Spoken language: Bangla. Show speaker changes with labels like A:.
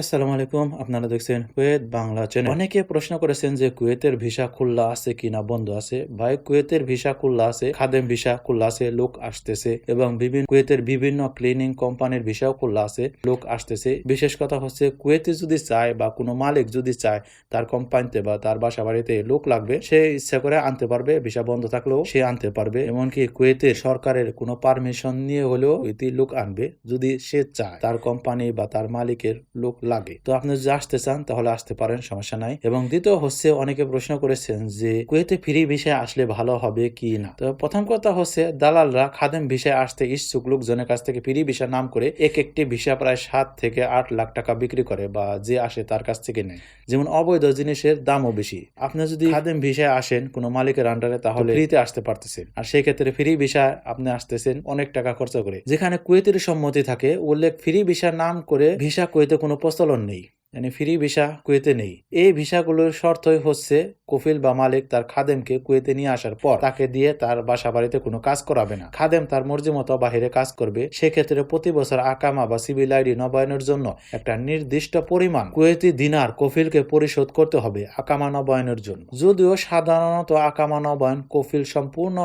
A: আসসালামু আলাইকুম, আপনারা দেখছেন কুয়েত বাংলা চ্যানেল অনেকে প্রশ্ন করেছেন যে কুয়েতের ভিসা খুল্লা আছে কিনা বন্ধ আছে। ভাই, কুয়েতের ভিসা খুল্লা আছে, খাদেম ভিসা খোলা আছে, লোক আসতেছে এবং বিভিন্ন কুয়েতের বিভিন্ন ক্লিনিং কোম্পানির ভিসাও খুল্লা আছে, লোক আসতেছে। বিশেষ কথা হচ্ছে, কুয়েতে যদি চায় বা কোনো মালিক যদি চায়, তার কোম্পানিতে বা তার বাসা বাড়িতে লোক লাগবে, সে ইচ্ছা করে আনতে পারবে, ভিসা বন্ধ থাকলেও সে আনতে পারবে। এমনকি কুয়েতে সরকারের কোনো পারমিশন নিয়ে হলেও কুয়েতি লোক আনবে, যদি সে চায়। তার কোম্পানি বা তার মালিকের লোক লাগে। তো আপনি যদি আসতে চান তাহলে আসতে পারেন সমস্যা নাই। এবং দ্বিতীয় হচ্ছে অনেকে প্রশ্ন করেছেন যে কুয়েতে ফ্রি ভিসায় আসলে ভালো হবে কি না? তো প্রথম কথা হচ্ছে দালালরা খাদেম ভিসায় আসতে ইচ্ছুক লোকজনের কাছ থেকে ফ্রি ভিসা নাম করে এক একটি ভিসা প্রায় সাত থেকে আট লাখ টাকা বিক্রি করে বা যে আসে তার কাছ থেকে নেয়। যেমন অবৈধ জিনিসের দামও বেশি। আপনি যদি খাদেম ভিসায় আসেন কোনো মালিকের আন্ডারে তাহলে ফ্রিতে আসতে পারতেছেন। আর সেই ক্ষেত্রে ফ্রি ভিসা আপনি আসতেছেন অনেক টাকা খরচা করে। যেখানে কুয়েতের সম্মতি থাকে উল্লেখ ফ্রি ভিসা নাম করে ভিসা কুয়েতে কোনো প্রচলন নেই মানে ফ্রি ভিসা কুয়েতে নেই। এই ভিসাগুলোর শর্তই হচ্ছে কফিল বা মালিক তার খাদেমকে কুয়েতে নিয়ে আসার পর তাকে দিয়ে তার বাসা বাড়িতে কোনো কাজ করাবে না। খাদেম তার মর্জি মতো বাহিরে কাজ করবে, সেক্ষেত্রে প্রতি বছর আকামা বা সিভিল আইডি নবায়নের জন্য একটা নির্দিষ্ট পরিমাণ কুয়েতি দিনার কফিলকে পরিশোধ করতে হবে আকামা নবায়নের জন্য। যদিও সাধারণত আকামা নবায়ন কফিল সম্পূর্ণ